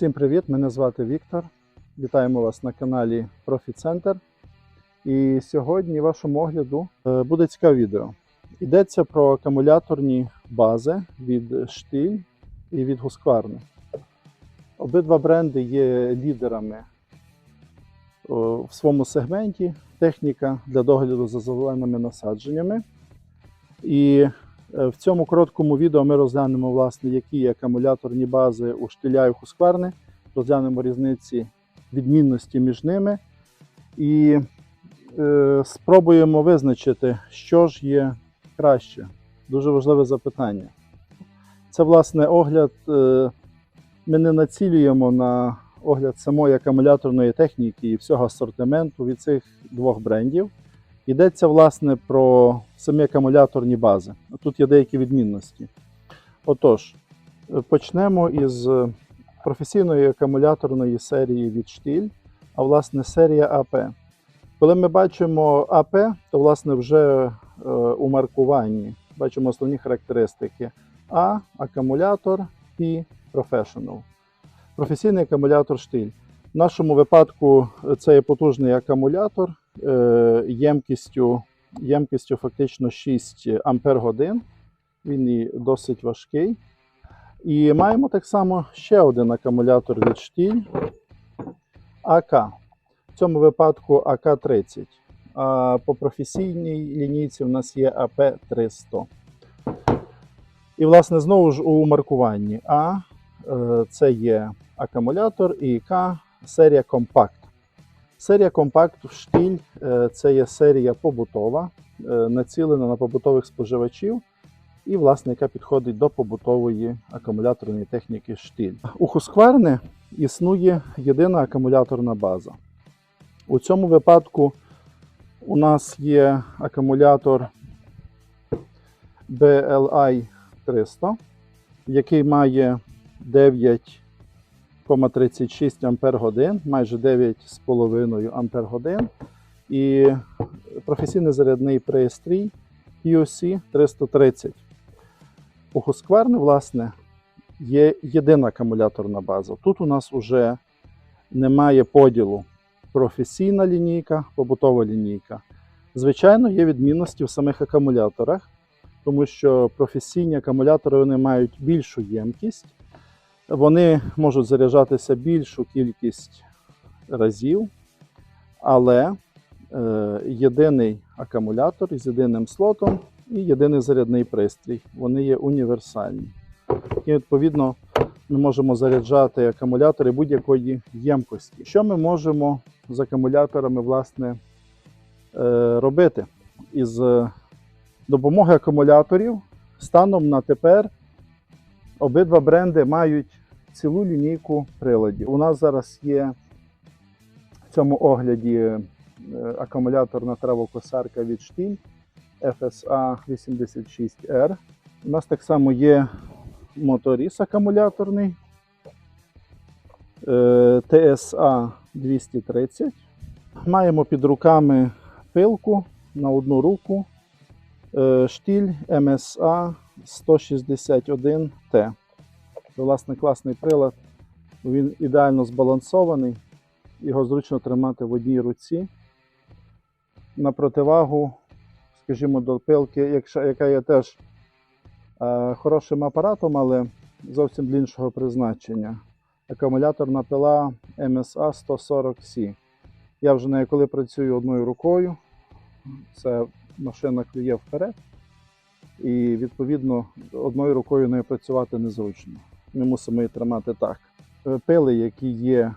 Всім привіт! Мене звати Віктор. Вітаємо вас на каналі ProfiCenter. І сьогодні вашому огляду е, буде цікаве відео. Йдеться про акумуляторні бази від Штиль і від Husqvarna. Обидва бренди є лідерами в своєму сегменті. Техніка для догляду за зеленими насадженнями. І в цьому короткому відео ми розглянемо, власне, які є акумуляторні бази у штиля і Husqvarna, розглянемо різниці відмінності між ними і е, спробуємо визначити, що ж є краще. Дуже важливе запитання. Це, власне, огляд. Е, ми не націлюємо на огляд самої акумуляторної техніки і всього асортименту від цих двох брендів. Йдеться, власне, про самі акумуляторні бази. Тут є деякі відмінності. Отож, е, почнемо із професійної акумуляторної серії від штиль, а власне серія АП. Коли ми бачимо АП, то власне вже е, у маркуванні бачимо основні характеристики: А, акумулятор і Professional. Професійний акумулятор штиль. В нашому випадку е, це є потужний акумулятор е, ємкістю, ємкістю фактично 6 ампер годин. Він і досить важкий. І маємо так само ще один акумулятор від штіль АК. В цьому випадку АК-30. А по професійній лінійці в нас є АП-300. І, власне, знову ж у маркуванні А е, це є акумулятор і К серія компакт. Серія компакт в штіль е, це є серія побутова, е, націлена на побутових споживачів і, власне, яка підходить до побутової акумуляторної техніки штиль. У Husqvarna існує єдина акумуляторна база. У цьому випадку у нас є акумулятор BLI 300, який має 9,36 Ампер годин, майже 9,5 Ампер годин. І професійний зарядний пристрій QC 330. У Husqvarna, власне, є єдина акумуляторна база. Тут у нас вже немає поділу професійна лінійка, побутова лінійка. Звичайно, є відмінності в самих акумуляторах, тому що професійні акумулятори вони мають більшу ємкість, вони можуть заряджатися більшу кількість разів, але е, єдиний акумулятор з єдиним слотом і єдиний зарядний пристрій. Вони є універсальні. І відповідно ми можемо заряджати акумулятори будь-якої ємкості. Що ми можемо з акумуляторами власне, е, робити? Із допомоги акумуляторів станом на тепер обидва бренди мають цілу лінійку приладів. У нас зараз є в цьому огляді е, акумуляторна травокосарка від штіль FSA 86R. У нас так само є моторіс акумуляторний е, TSA 230. Маємо під руками пилку на одну руку. е, Штіль MSA 161T. Це, власне, класний прилад. Він ідеально збалансований. Його зручно тримати в одній руці. На противагу, скажімо, до пилки, яка є теж е, хорошим апаратом, але зовсім для іншого призначення. Акумуляторна пила MSA 140C. Я вже нею коли працюю одною рукою, це машина клює вперед, і відповідно одною рукою нею працювати незручно. Ми мусимо її тримати так. Е, Пили, які є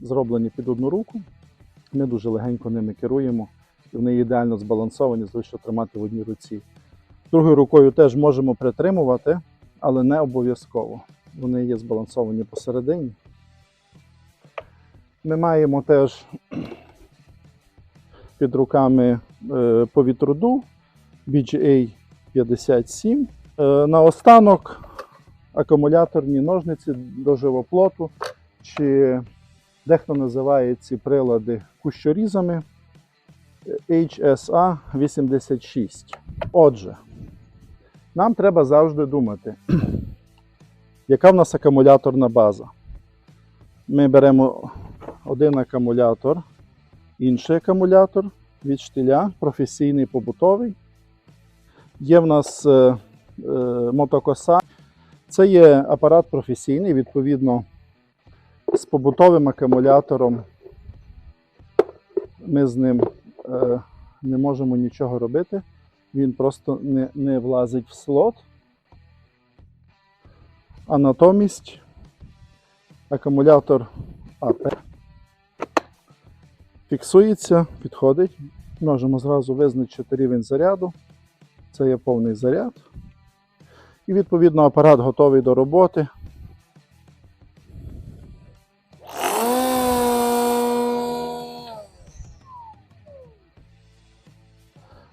зроблені під одну руку, ми дуже легенько ними керуємо, і вони ідеально збалансовані, зручно тримати в одній руці. Другою рукою теж можемо притримувати, але не обов'язково. Вони є збалансовані посередині. Ми маємо теж під руками е, повітроду BGA 57. Е, наостанок акумуляторні ножниці до живоплоту, чи дехто називає ці прилади кущорізами HSA 86. Отже, нам треба завжди думати, яка в нас акумуляторна база. Ми беремо один акумулятор, інший акумулятор від штиля, професійний побутовий. Є в нас е, е, мотокоса. Це є апарат професійний, відповідно, з побутовим акумулятором. Ми з ним е, не можемо нічого робити. Він просто не, не влазить в слот. А натомість акумулятор АП фіксується, підходить. Можемо зразу визначити рівень заряду. Це є повний заряд. І відповідно апарат готовий до роботи.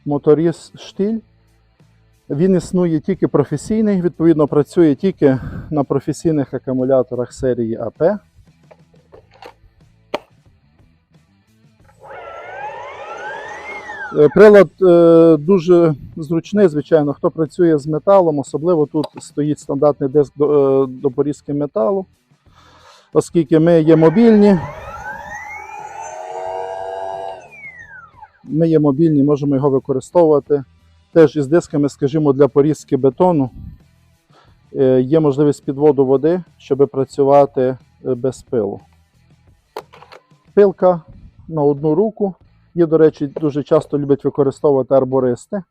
Моторіст штиль. Він існує тільки професійний, відповідно, працює тільки на професійних акумуляторах серії АП. Прилад е, дуже зручний, звичайно. Хто працює з металом, особливо тут стоїть стандартний диск до, е, порізки металу, оскільки ми є мобільні. Ми є мобільні, можемо його використовувати теж із дисками, скажімо, для порізки бетону. Е, Є можливість підводу води, щоб працювати е, без пилу. Пилка на одну руку. Її, до речі, дуже часто люблять використовувати арбористи.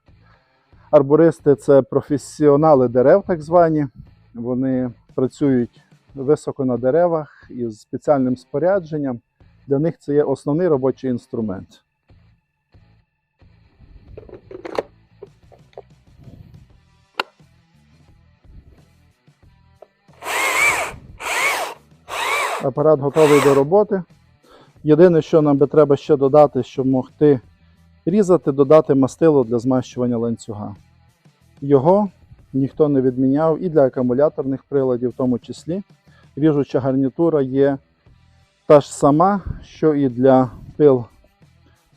Арбористи це професіонали дерев, так звані. Вони працюють високо на деревах із спеціальним спорядженням. Для них це є основний робочий інструмент. Апарат готовий до роботи. Єдине, що нам би треба ще додати, щоб могти різати, додати мастило для змащування ланцюга. Його ніхто не відміняв і для акумуляторних приладів, в тому числі. Ріжуча гарнітура є та ж сама, що і для пил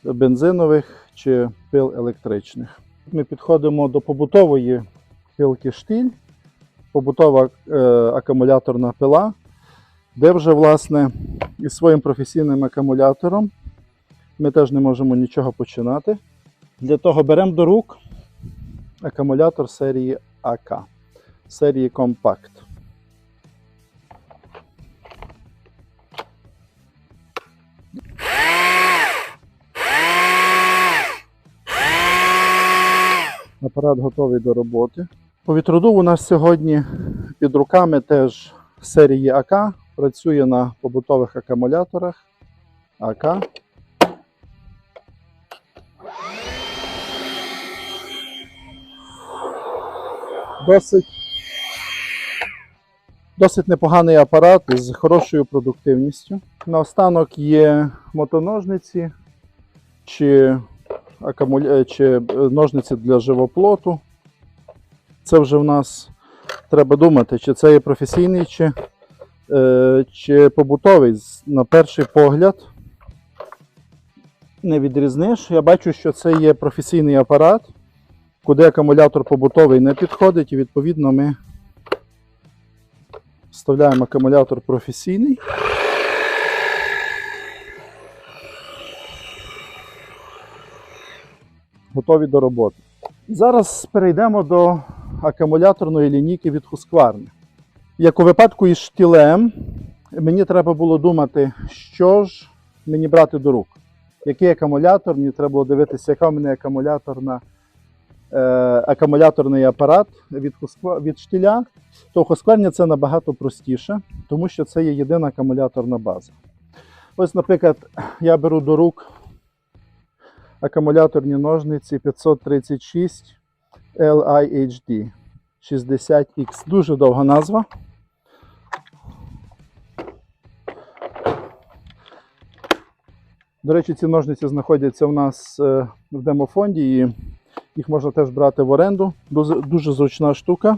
бензинових чи пил електричних. Ми підходимо до побутової пилки штиль, побутова е, акумуляторна пила де вже, власне, із своїм професійним акумулятором ми теж не можемо нічого починати. Для того беремо до рук акумулятор серії АК, серії Compact. Апарат готовий до роботи. Повітродув у нас сьогодні під руками теж серії АК працює на побутових акумуляторах АК. Досить, досить непоганий апарат з хорошою продуктивністю. Наостанок є мотоножниці чи, акумуля... чи ножниці для живоплоту. Це вже в нас треба думати, чи це є професійний, чи е, чи побутовий. На перший погляд не відрізниш. Я бачу, що це є професійний апарат, куди акумулятор побутовий не підходить, і відповідно ми вставляємо акумулятор професійний. Готові до роботи. Зараз перейдемо до акумуляторної лінійки від Husqvarna. Як у випадку із штілем, мені треба було думати, що ж мені брати до рук. Який акумулятор, мені треба було дивитися, яка в мене акумуляторна, е, акумуляторний апарат від, від штіля. То у це набагато простіше, тому що це є єдина акумуляторна база. Ось, наприклад, я беру до рук акумуляторні ножниці 536 LIHD 60X. Дуже довга назва. До речі, ці ножниці знаходяться у нас е, в демофонді і їх можна теж брати в оренду. Дуже, зручна штука.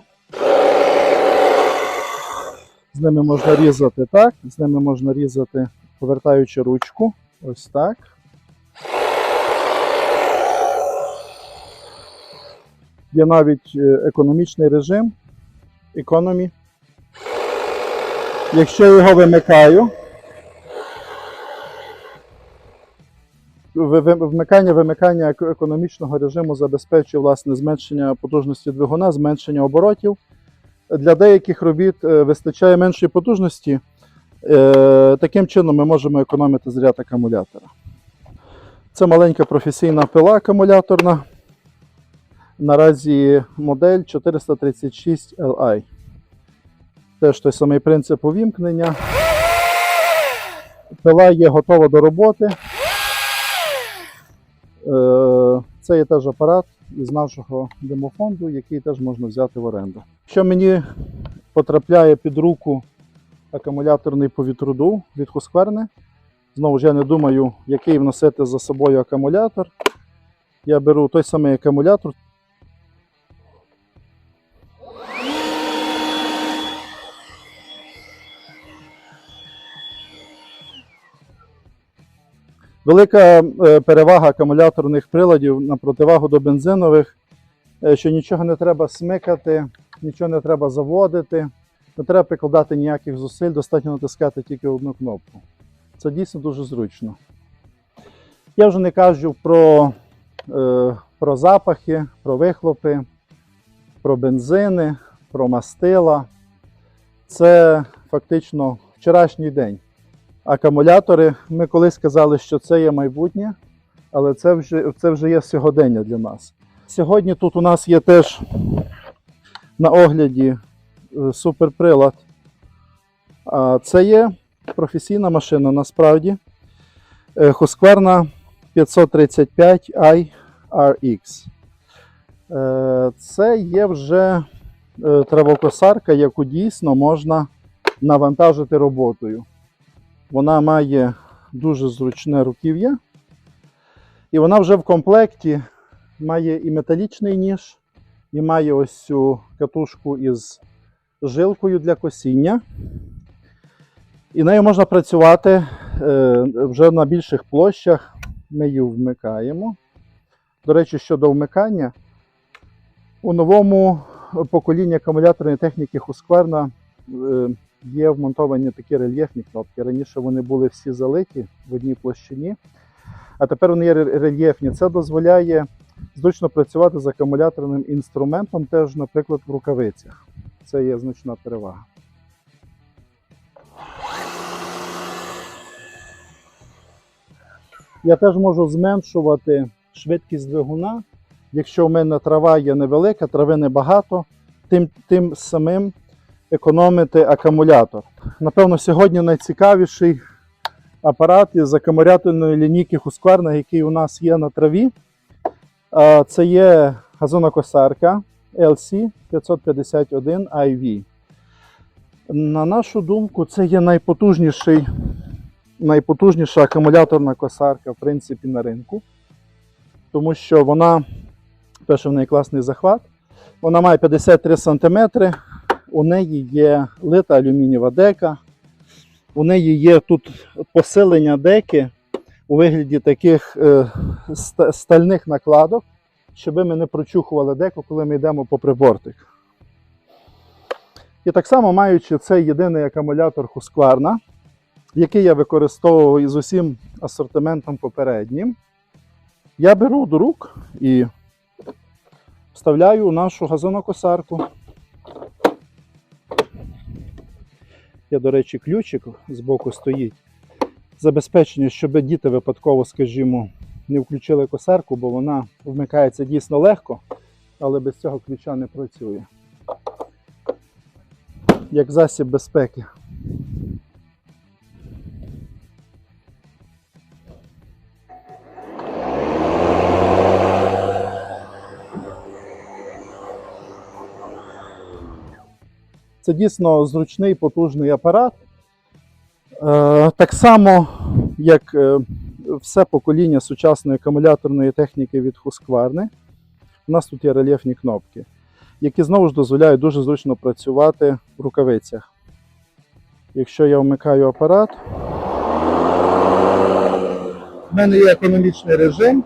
З ними можна різати так, з ними можна різати, повертаючи ручку. Ось так. Є навіть е, економічний режим, економі. Якщо його вимикаю, вмикання вимикання економічного режиму забезпечує власне зменшення потужності двигуна, зменшення оборотів. Для деяких робіт е, вистачає меншої потужності. Е, Таким чином ми можемо економити заряд акумулятора. Це маленька професійна пила акумуляторна. Наразі модель 436 Li. Теж той самий принцип увімкнення. Пила є готова до роботи. Е, Це є теж апарат із нашого демофонду, який теж можна взяти в оренду. Що мені потрапляє під руку акумуляторний повітродув від Husqvarna. Знову ж я не думаю, який вносити за собою акумулятор. Я беру той самий акумулятор. Велика е, перевага акумуляторних приладів на противагу до бензинових, е, що нічого не треба смикати, нічого не треба заводити, не треба прикладати ніяких зусиль, достатньо натискати тільки одну кнопку. Це дійсно дуже зручно. Я вже не кажу про, е, про запахи, про вихлопи, про бензини, про мастила. Це фактично вчорашній день. Акумулятори, ми колись казали, що це є майбутнє, але це вже, це вже є сьогодення для нас. Сьогодні тут у нас є теж на огляді е, суперприлад. А Це є професійна машина насправді. Husqvarna 535i RX. Е, Це є вже е, травокосарка, яку дійсно можна навантажити роботою. Вона має дуже зручне руків'я. І вона вже в комплекті має і металічний ніж, і має ось цю катушку із жилкою для косіння. І нею можна працювати е, вже на більших площах. Ми її вмикаємо. До речі, щодо вмикання, у новому поколінні акумуляторної техніки Husqvarna е, є вмонтовані такі рельєфні кнопки. Раніше вони були всі залиті в одній площині, а тепер вони є рельєфні. Це дозволяє зручно працювати з акумуляторним інструментом, теж, наприклад, в рукавицях. Це є значна перевага. Я теж можу зменшувати швидкість двигуна. Якщо в мене трава є невелика, трави небагато, тим, тим самим економити акумулятор. Напевно, сьогодні найцікавіший апарат із акумуляторної лінійки Husqvarna, який у нас є на траві. Це є газонокосарка LC 551 IV. На нашу думку, це є найпотужніший, найпотужніша акумуляторна косарка, в принципі, на ринку. Тому що вона, перше, в неї класний захват. Вона має 53 см, у неї є лита алюмінієва дека. У неї є тут посилення деки у вигляді таких е, стальних накладок, щоб ми не прочухували деку, коли ми йдемо по прибортик. І так само маючи цей єдиний акумулятор Husqvarna, який я використовував із усім асортиментом попереднім, я беру до рук і вставляю у нашу газонокосарку. Є, до речі, ключик з боку стоїть. Забезпечення, щоб діти випадково, скажімо, не включили косарку, бо вона вмикається дійсно легко, але без цього ключа не працює. Як засіб безпеки. Це дійсно зручний потужний апарат. Е, так само, як е, все покоління сучасної акумуляторної техніки від Husqvarna, у нас тут є рельєфні кнопки, які знову ж дозволяють дуже зручно працювати в рукавицях. Якщо я вмикаю апарат, в мене є економічний режим.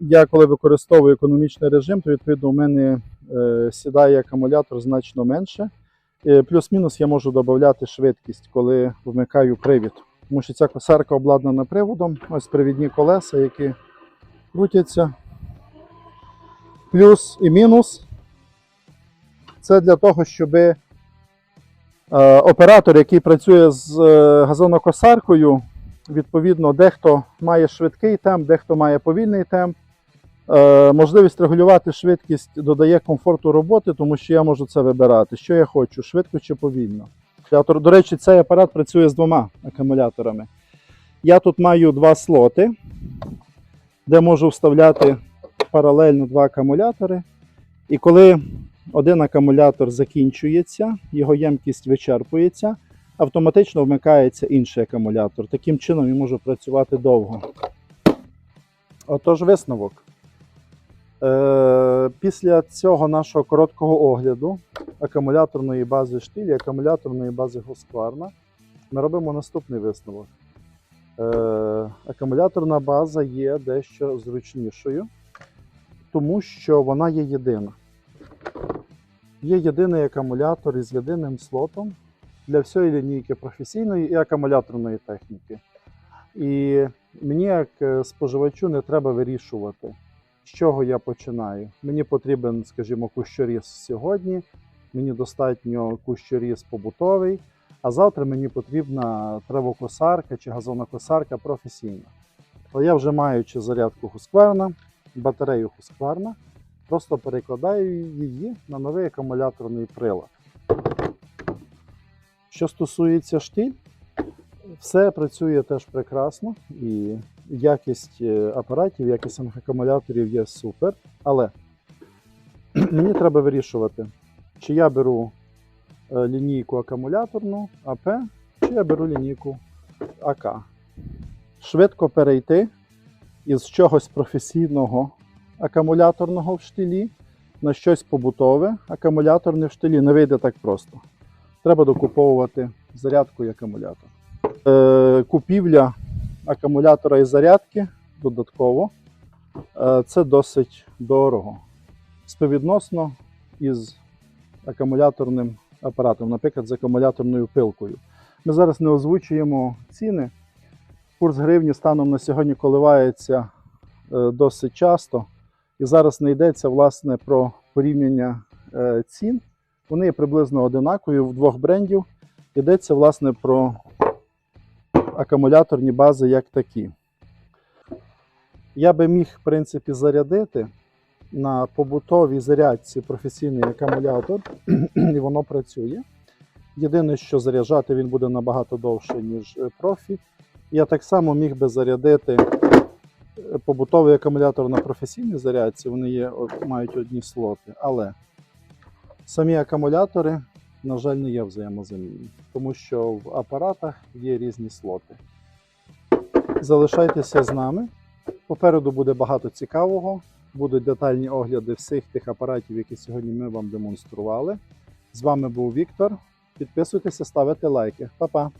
Я коли використовую економічний режим, то відповідно у мене сідає акумулятор значно менше. Е, Плюс-мінус я можу додати швидкість, коли вмикаю привід. тому що ця косарка обладнана приводом. Ось привідні колеса, які крутяться. Плюс і мінус. Це для того, щоб е, оператор, який працює з е, газонокосаркою, відповідно, дехто має швидкий темп, дехто має повільний темп. Е, можливість регулювати швидкість додає комфорту роботи, тому що я можу це вибирати. Що я хочу, швидко чи повільно. До речі, цей апарат працює з двома акумуляторами. Я тут маю два слоти, де можу вставляти паралельно два акумулятори. І коли один акумулятор закінчується, його ємкість вичерпується, автоматично вмикається інший акумулятор. Таким чином я можу працювати довго. Отож, висновок. Е, після цього нашого короткого огляду акумуляторної бази штиль і акумуляторної бази Husqvarna ми робимо наступний висновок. Е, акумуляторна база є дещо зручнішою, тому що вона є єдина. Є єдиний акумулятор із єдиним слотом для всієї лінійки професійної і акумуляторної техніки. І мені, як е, споживачу, не треба вирішувати, з чого я починаю. Мені потрібен, скажімо, кущоріз сьогодні, мені достатньо кущоріз побутовий, а завтра мені потрібна травокосарка чи газонокосарка професійна. Але я вже маючи зарядку Husqvarna, батарею Husqvarna, просто перекладаю її на новий акумуляторний прилад. Що стосується штиль, все працює теж прекрасно і якість е, апаратів, якість акумуляторів є супер. Але мені треба вирішувати, чи я беру е, лінійку акумуляторну АП, чи я беру лінійку АК. Швидко перейти із чогось професійного акумуляторного в штилі на щось побутове, акумуляторне в штилі не вийде так просто. Треба докуповувати зарядку і акумулятор. Е, купівля акумулятора і зарядки додатково е, це досить дорого. Співвідносно із акумуляторним апаратом, наприклад, з акумуляторною пилкою. Ми зараз не озвучуємо ціни. Курс гривні станом на сьогодні коливається е, досить часто. І зараз не йдеться власне про порівняння е, цін. Вони є приблизно одинакові в двох брендів. Йдеться власне про акумуляторні бази як такі. Я би міг, в принципі, зарядити на побутовій зарядці професійний акумулятор, і воно працює. Єдине, що заряджати він буде набагато довше, ніж е, профі. Я так само міг би зарядити е, побутовий акумулятор на професійній зарядці, вони є, мають одні слоти. Але самі акумулятори, на жаль, не є взаємозамінні, тому що в апаратах є різні слоти. Залишайтеся з нами. Попереду буде багато цікавого. Будуть детальні огляди всіх тих апаратів, які сьогодні ми вам демонстрували. З вами був Віктор. Підписуйтеся, ставите лайки. Па-па!